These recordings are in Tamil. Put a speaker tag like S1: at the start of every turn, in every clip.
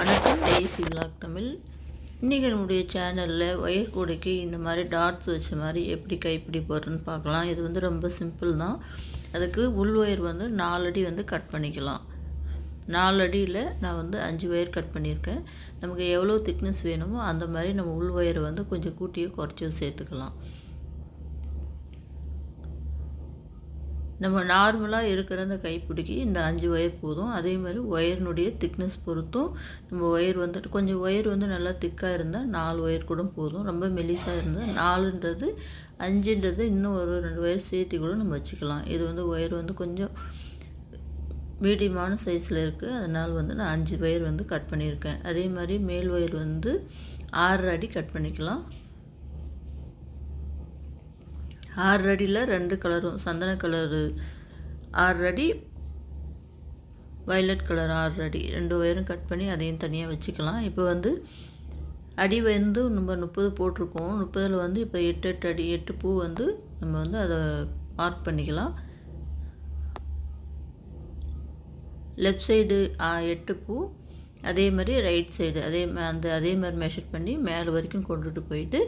S1: வணக்கம். IC vlog Tamil. இன்றைக்கி நம்முடைய சேனலில் ஒயர் கூடைக்கு இந்த மாதிரி டாட்ஸ் வச்ச மாதிரி எப்படி கைப்பிடி போடுறதுன்னு பார்க்கலாம். இது வந்து ரொம்ப சிம்பிள் தான். அதுக்கு உள் ஒயர் வந்து நாலு அடி வந்து கட் பண்ணிக்கலாம். நாலு அடியில் நான் வந்து அஞ்சு ஒயர் கட் பண்ணியிருக்கேன். நமக்கு எவ்வளோ திக்னஸ் வேணுமோ அந்த மாதிரி நம்ம உள் ஒயரை வந்து கொஞ்சம் கூட்டியோ குறைச்சியோ சேர்த்துக்கலாம். நம்ம நார்மலாக இருக்கிற அந்த கைப்பிடிக்கு இந்த அஞ்சு ஒயர் போதும். அதே மாதிரி ஒயர்னுடைய திக்னஸ் பொறுத்தும் நம்ம ஒயர் வந்துட்டு கொஞ்சம் ஒயர் வந்து நல்லா திக்காக இருந்தால் நாலு ஒயர் கூட போதும். ரொம்ப மெலிசாக இருந்தால் நாலுன்றது அஞ்சுன்றது இன்னும் ஒரு ரெண்டு ஒயர் சேர்த்து கூட நம்ம வச்சுக்கலாம். இது வந்து ஒயர் வந்து கொஞ்சம் மீடியமான சைஸில் இருக்குது அதனால் வந்து நான் அஞ்சு ஒயர் வந்து கட் பண்ணியிருக்கேன். அதே மாதிரி மேல் ஒயர் வந்து ஆறு அடி கட் பண்ணிக்கலாம். ஆறு அடியில் ரெண்டு கலரும் சந்தன கலரு ஆறு அடி வயலட் கலர் ஆறு அடி ரெண்டு ஒயரும் கட் பண்ணி அதையும் தனியாக வச்சுக்கலாம். இப்போ வந்து அடி வந்து நம்ம முப்பது போட்டிருக்கோம். முப்பதில் வந்து இப்போ எட்டு எட்டு அடி எட்டு பூ வந்து நம்ம வந்து அதை மார்க் பண்ணிக்கலாம். லெஃப்ட் சைடு எட்டு பூ. அதே மாதிரி ரைட் சைடு அதே அந்த அதே மாதிரி மெஷர் பண்ணி மேலே வரைக்கும் கொண்டுட்டு போயிட்டு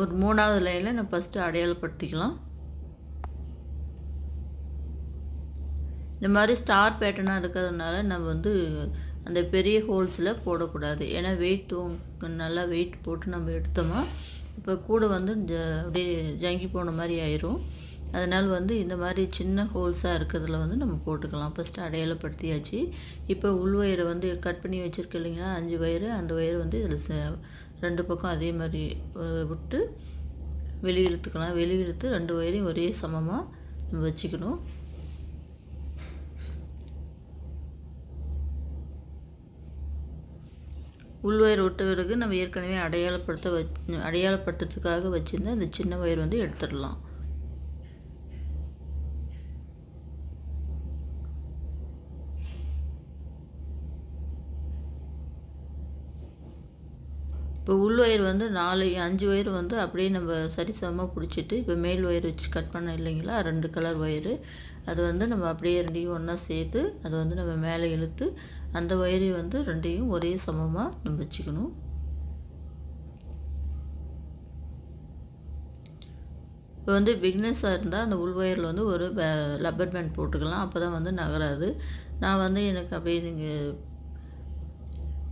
S1: ஒரு மூணாவது லைனில் நான் ஃபஸ்ட்டு அடையாளப்படுத்திக்கலாம். இந்த மாதிரி ஸ்டார் பேட்டர்னாக இருக்கிறதுனால நம்ம வந்து அந்த பெரிய ஹோல்ஸில் போடக்கூடாது. ஏன்னா வெயிட் நல்லா வெயிட் போட்டு நம்ம எடுத்தோமா இப்போ கூட வந்து ஜ அப்படியே ஜங்கி போன மாதிரி ஆயிரும். அதனால் வந்து இந்த மாதிரி சின்ன ஹோல்ஸாக இருக்கிறதுல வந்து நம்ம போட்டுக்கலாம். ஃபஸ்ட்டு அடையாளப்படுத்தியாச்சு. இப்போ உள் வயரை வந்து கட் பண்ணி வச்சுருக்க இல்லைங்களா? அஞ்சு வயரு அந்த வயர் வந்து இதில் ரெண்டு பக்கம் அதே மாதிரி விட்டு வெளியிழுத்துக்கலாம். வெளியிழுத்து ரெண்டு வயரையும் ஒரே சமமாக நம்ம வச்சுக்கணும். உள்வயர் விட்ட பிறகு நம்ம ஏற்கனவே அடையாளப்படுத்த வச் அடையாளப்படுத்துறதுக்காக வச்சுருந்த அந்த சின்ன வயர் வந்து எடுத்துடலாம். இப்போ உள் ஒயர் வந்து நாலு அஞ்சு ஒயர் வந்து அப்படியே நம்ம சரிசமமாக பிடிச்சிட்டு இப்போ மேல் ஒயர் வச்சு கட் பண்ண இல்லைங்களா? ரெண்டு கலர் ஒயரு. அது வந்து நம்ம அப்படியே ரெண்டையும் ஒன்றா சேர்த்து அதை வந்து நம்ம மேலே இழுத்து அந்த ஒயரையும் வந்து ரெண்டையும் ஒரே சமமாக நம்ம வச்சுக்கணும். இப்போ வந்து பிக்னஸாக இருந்தால் அந்த உள் ஒயரில் வந்து ஒரு லப்பர் பேண்ட் போட்டுக்கலாம். அப்போ தான் வந்து நகராது. நான் வந்து எனக்கு அப்படியே நீங்கள்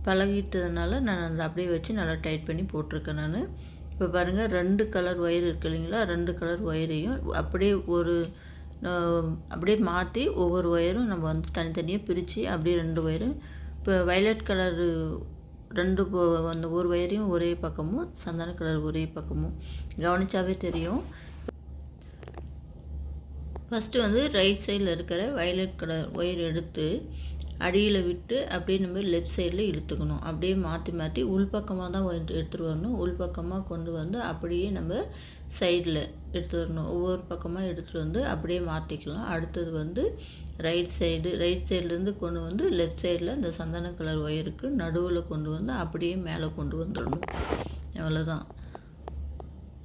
S1: பழகிட்டதுனால நான் அந்த அப்படியே வச்சு நல்லா டைட் பண்ணி போட்டிருக்கேன் நான். இப்போ பாருங்கள் ரெண்டு கலர் ஒயர் இருக்கு இல்லைங்களா? ரெண்டு கலர் ஒயரையும் அப்படியே ஒரு அப்படியே மாற்றி ஒவ்வொரு ஒயரும் நம்ம வந்து தனித்தனியாக பிரித்து அப்படியே ரெண்டு ஒயரும் இப்போ வயலட் கலரு ரெண்டு அந்த ஒரு ஒயரையும் ஒரே பக்கமும் சந்தன கலர் ஒரே பக்கமும். கவனித்தாவே தெரியும். ஃபஸ்ட்டு வந்து ரைட் சைடில் இருக்கிற வயலட் கலர் ஒயர் எடுத்து அடியில் விட்டு அப்படியே நம்ம லெஃப்ட் சைடில் இழுத்துக்கணும். அப்படியே மாற்றி மாற்றி உள்பக்கமாக தான் எடுத்துகிட்டு வரணும். உள்பக்கமாக கொண்டு வந்து அப்படியே நம்ம சைடில் எடுத்து வரணும். ஒவ்வொரு பக்கமாக எடுத்துகிட்டு வந்து அப்படியே மாற்றிக்கலாம் அடுத்தது வந்து ரைட் சைடு ரைட் சைட்லேருந்து கொண்டு வந்து லெஃப்ட் சைடில் இந்த சந்தன கலர் ஒயருக்கு நடுவில் கொண்டு வந்து அப்படியே மேலே கொண்டு வந்துடணும். அவ்வளோதான்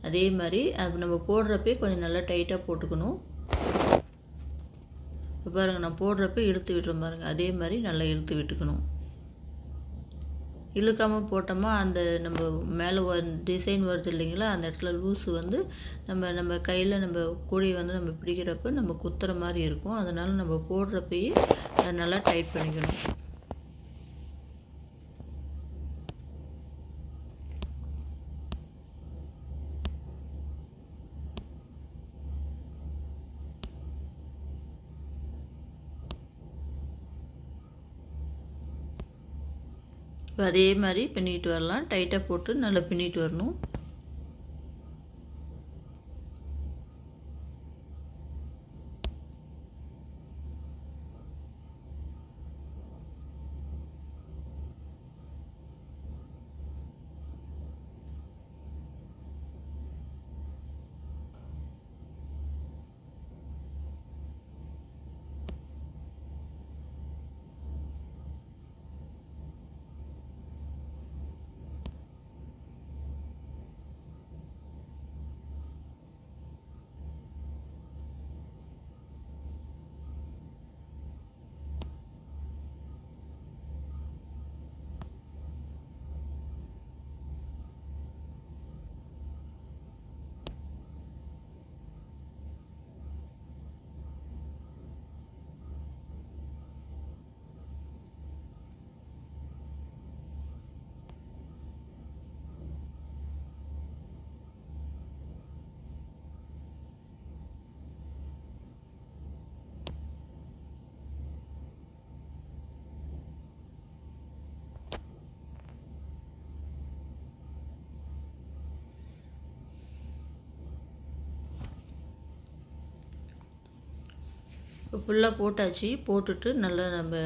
S1: அதே மாதிரி அது நம்ம போடுறப்பே கொஞ்சம் நல்லா டைட்டாக போட்டுக்கணும். இப்போ பாருங்கள் நான் போடுறப்ப இழுத்து விட்டுறோம் பாருங்கள் அதே மாதிரி நல்லா இழுத்து விட்டுக்கணும். இழுக்காமல் போட்டோமா அந்த நம்ம மேலே டிசைன் வருது இல்லைங்களா? அந்த இடத்துல லூஸு வந்து நம்ம நம்ம கையில் நம்ம கூடையை வந்து நம்ம பிடிக்கிறப்ப நம்ம குத்துற மாதிரி இருக்கும். அதனால் நம்ம போடுறப்பயே அதை நல்லா டைட் பண்ணிக்கணும். இப்போ அதே மாதிரி பின்னிட்டு வரலாம். டைட்டாக போட்டு நல்லா பின்னிட்டு வரணும். ஃபுல்லாக போட்டாச்சு. போட்டுட்டு நல்லா நம்ம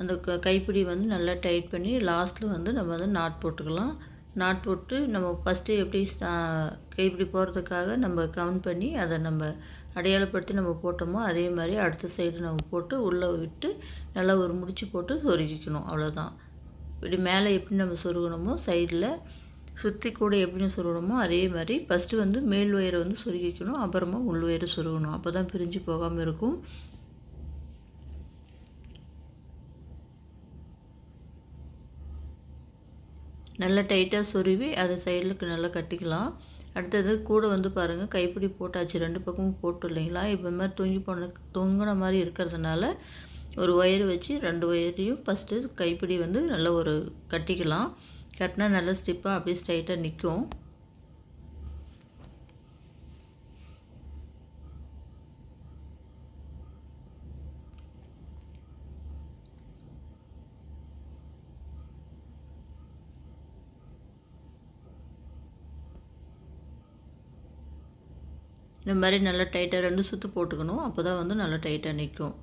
S1: அந்த க கைப்பிடி வந்து நல்லா டைட் பண்ணி லாஸ்ட்டில் வந்து நம்ம வந்து நாட் போட்டுக்கலாம். நாட் போட்டு நம்ம ஃபஸ்ட்டு எப்படி கைப்பிடி போகிறதுக்காக நம்ம கவுண்ட் பண்ணி அதை நம்ம அடையாளப்படுத்தி நம்ம போட்டோமோ அதே மாதிரி அடுத்த சைடு நம்ம போட்டு உள்ளே விட்டு நல்லா ஒரு முடிச்சு போட்டு சொருகிக்கணும். அவ்வளோதான் இப்படி மேலே எப்படி நம்ம சொருகணுமோ சைடில் சுற்றி கூட எப்படி சொருகணுமோ அதே மாதிரி ஃபஸ்ட்டு வந்து மேல் ஒயரை வந்து சொருகிக்கணும் அப்புறமா உள் ஒயரை சொருகணும். அப்போ தான் பிரிஞ்சு போகாமல் இருக்கும். நல்லா டைட்டாக சொருவி அதை சைடுக்கு நல்லா கட்டிக்கலாம். அடுத்தது கூட வந்து பாருங்கள் கைப்பிடி போட்டாச்சு ரெண்டு பக்கமும் போட்டு இல்லைங்களா? இப்போ மாதிரி தொங்கி போன தொங்கின மாதிரி இருக்கிறதுனால ஒரு ஒயர் வச்சு ரெண்டு ஒயரையும் ஃபஸ்ட்டு கைப்பிடி வந்து நல்லா ஒரு கட்டிக்கலாம். கட்டினா நல்லா ஸ்டிப்பாக அப்படியே ஸ்ட்ரைட்டாக நிற்கும் இந்த மாதிரி நல்லா டைட்டாக ரெண்டு சுற்று போட்டுக்கணும். அப்போ தான் வந்து நல்லா டைட்டாக நிற்கும்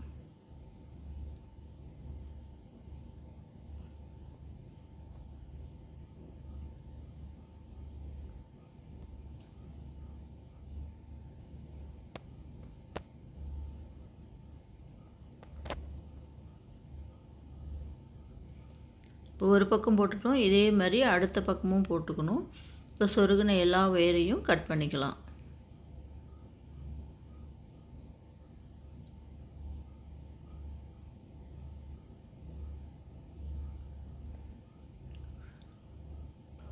S1: இப்போ ஒரு பக்கம் போட்டுட்டோம் இதே மாதிரி அடுத்த பக்கமும் போட்டுக்கணும். இப்போ சொருகின எல்லா ஒயரையும் கட் பண்ணிக்கலாம்.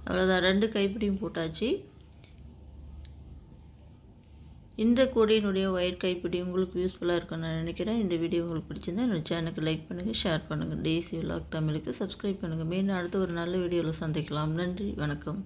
S1: அவ்வளோதான் ரெண்டு கைப்பிடியும் போட்டாச்சு. இந்த கொடியினுடைய ஒயர் கைப்பிடி உங்களுக்கு யூஸ்ஃபுல்லாக இருக்கும்னு நான் நினைக்கிறேன். இந்த வீடியோ உங்களுக்கு பிடிச்சிருந்தா என்னோடய சேனலுக்கு லைக் பண்ணுங்கள் ஷேர் பண்ணுங்கள் டேசி விலாக் தமிழுக்கு சப்ஸ்கிரைப் பண்ணுங்கள் மீண்டும் அடுத்து ஒரு நல்ல வீடியோவில் சந்திக்கலாம். நன்றி வணக்கம்.